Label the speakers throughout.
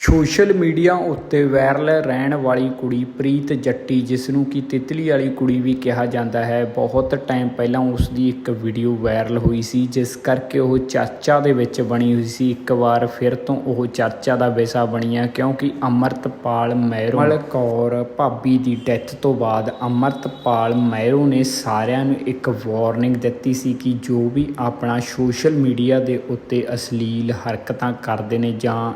Speaker 1: Social media ਉੱਤੇ viral ਰਹਿਣ ਵਾਲੀ ਕੁੜੀ ਪ੍ਰੀਤ ਜੱਟੀ, ਜਿਸ ਨੂੰ ਕਿ ਤਿਤਲੀ ਵਾਲੀ ਕੁੜੀ ਵੀ ਕਿਹਾ ਜਾਂਦਾ ਹੈ। ਬਹੁਤ ਟਾਈਮ ਪਹਿਲਾਂ ਉਸ ਦੀ ਇੱਕ ਵੀਡੀਓ ਵਾਇਰਲ ਹੋਈ ਸੀ, ਜਿਸ ਕਰਕੇ ਉਹ ਚਰਚਾ ਦੇ ਵਿੱਚ ਬਣੀ ਹੋਈ ਸੀ। ਇੱਕ ਵਾਰ ਫਿਰ ਤੋਂ ਉਹ ਚਰਚਾ ਦਾ ਵਿਸ਼ਾ ਬਣੀ ਕਿਉਂਕਿ ਅਮਰਤਪਾਲ ਮਹਿਰੋ ਕੌਰ ਭਾਬੀ ਦੀ ਡੈਥ ਤੋਂ ਬਾਅਦ ਅਮਰਤਪਾਲ ਮਹਿਰੋ ਨੇ ਸਾਰਿਆਂ ਨੂੰ ਇੱਕ ਵਾਰਨਿੰਗ ਦਿੱਤੀ ਸੀ ਕਿ ਜੋ ਵੀ ਆਪਣਾ ਸੋਸ਼ਲ ਮੀਡੀਆ ਦੇ ਉੱਤੇ ਅਸ਼ਲੀਲ ਹਰਕਤਾਂ ਕਰਦੇ ਨੇ ਜਾਂ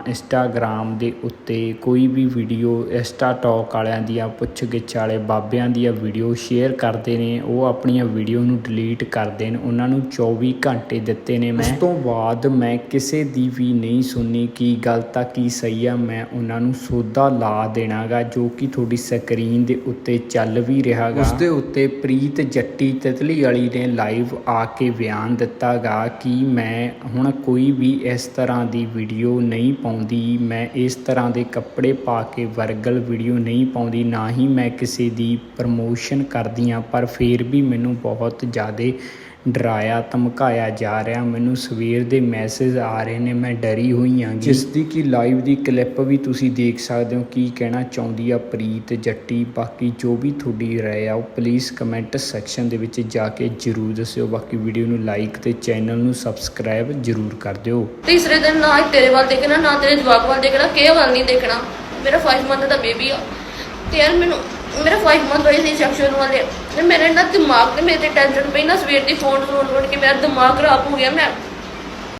Speaker 1: ਦੇ ਉੱਤੇ ਕੋਈ ਵੀ ਵੀਡੀਓ ਇੰਸਟਾ ਟਾਕ ਵਾਲਿਆਂ ਦੀਆਂ ਪੁੱਛ ਗਿੱਛ ਵਾਲੇ ਬਾਬਿਆਂ ਦੀਆਂ ਵੀਡੀਓ ਸ਼ੇਅਰ ਕਰਦੇ ਨੇ ਉਹ ਆਪਣੀਆਂ ਵੀਡੀਓ ਨੂੰ ਡਿਲੀਟ ਕਰਦੇ ਨੇ ਉਹਨਾਂ ਨੂੰ 24 ਘੰਟੇ ਦਿੱਤੇ ਨੇ। ਮੈਂ ਉਸ ਤੋਂ ਬਾਅਦ ਮੈਂ ਕਿਸੇ ਦੀ ਵੀ ਨਹੀਂ ਸੁਣੀ ਕੀ ਗਲਤ ਆ ਕੀ ਸਹੀ ਆ ਮੈਂ ਉਹਨਾਂ ਨੂੰ ਸੋਧਾ ਲਾ ਦੇਣਾਗਾ ਜੋ ਕਿ ਤੁਹਾਡੀ ਸਕਰੀਨ ਦੇ ਉੱਤੇ ਚੱਲ ਵੀ ਰਿਹਾਗਾ। ਉਸ ਦੇ ਉੱਤੇ ਪ੍ਰੀਤ ਜੱਟੀ ਤਿਤਲੀ ਵਾਲੀ ਨੇ ਲਾਈਵ ਆ ਕੇ ਬਿਆਨ ਦਿੱਤਾਗਾ ਕਿ ਮੈਂ ਹੁਣ ਕੋਈ ਵੀ ਇਸ ਤਰ੍ਹਾਂ ਦੀ ਵੀਡੀਓ ਨਹੀਂ ਪਾਉਂਦੀ ਮੈਂ ਇਸ ਤਰ੍ਹਾਂ ਦੇ ਕੱਪੜੇ ਪਾ ਕੇ ਵਰਗਲ ਵੀਡੀਓ ਨਹੀਂ ਪਾਉਂਦੀ, ਨਾ ਹੀ ਮੈਂ ਕਿਸੇ ਦੀ ਪ੍ਰਮੋਸ਼ਨ ਕਰਦੀ ਹਾਂ, ਪਰ ਫਿਰ ਵੀ ਮੈਨੂੰ ਬਹੁਤ ਜ਼ਿਆਦਾ ਡਰਾਇਆ ਧਮਕਾਇਆ ਜਾ ਰਿਹਾ। ਮੈਨੂੰ ਸਵੇਰ ਦੇ ਮੈਸੇਜ ਆ ਰਹੇ ਨੇ ਮੈਂ ਡਰੀ ਹੋਈ ਹਾਂ ਜਿਸ ਦੀ ਕਿ ਲਾਈਵ ਦੀ ਕਲਿੱਪ ਵੀ ਤੁਸੀਂ ਦੇਖ ਸਕਦੇ ਹੋ ਕੀ ਕਹਿਣਾ ਚਾਹੁੰਦੀ ਆ ਪ੍ਰੀਤ ਜੱਟੀ। ਬਾਕੀ ਜੋ ਵੀ ਤੁਹਾਡੀ ਰਾਏ ਆ ਉਹ ਪਲੀਜ਼ ਕਮੈਂਟ ਸੈਕਸ਼ਨ ਦੇ ਵਿੱਚ ਜਾ ਕੇ ਜਰੂਰ ਦੱਸਿਓ। ਬਾਕੀ ਵੀਡੀਓ ਨੂੰ ਲਾਈਕ ਤੇ ਚੈਨਲ ਨੂੰ ਸਬਸਕ੍ਰਾਈਬ ਜਰੂਰ ਕਰ ਦਿਓ।
Speaker 2: ਤੀਸਰੇ ਦਿਨ ਨਾ ਹੀ ਤੇਰੇ ਵੱਲ ਦੇਖਣਾ ਨਾ ਤੇਰੇ ਜਵਾਕ ਵੱਲ ਦੇਖਣਾ ਕਿਸੇ ਵੱਲ ਨਹੀਂ ਦੇਖਣਾ। ਮੇਰਾ 5 ਮੰਥ ਦਾ ਬੇਬੀ ਆ। ਤੇ ਯਾਰ ਮੈਨੂੰ ਮੇਰਾ 5 ਮੰਥ ਹੋਈ ਸੀ ਸੈਕਸ਼ੂਅਲ ਵਾਲੇ। ਤੇ ਮੇਰੇ ਨਾ ਦਿਮਾਗ ਤੇ ਮੇਰੇ ਤੇ ਟੈਨਸ਼ਨ ਪਈ ਨਾ, ਸਵੇਰ ਦੀ ਫੋਨ ਫੋਨ ਫੋਨ ਕੇ ਮੇਰਾ ਦਿਮਾਗ ਖਰਾਬ ਹੋ ਗਿਆ। ਮੈਂ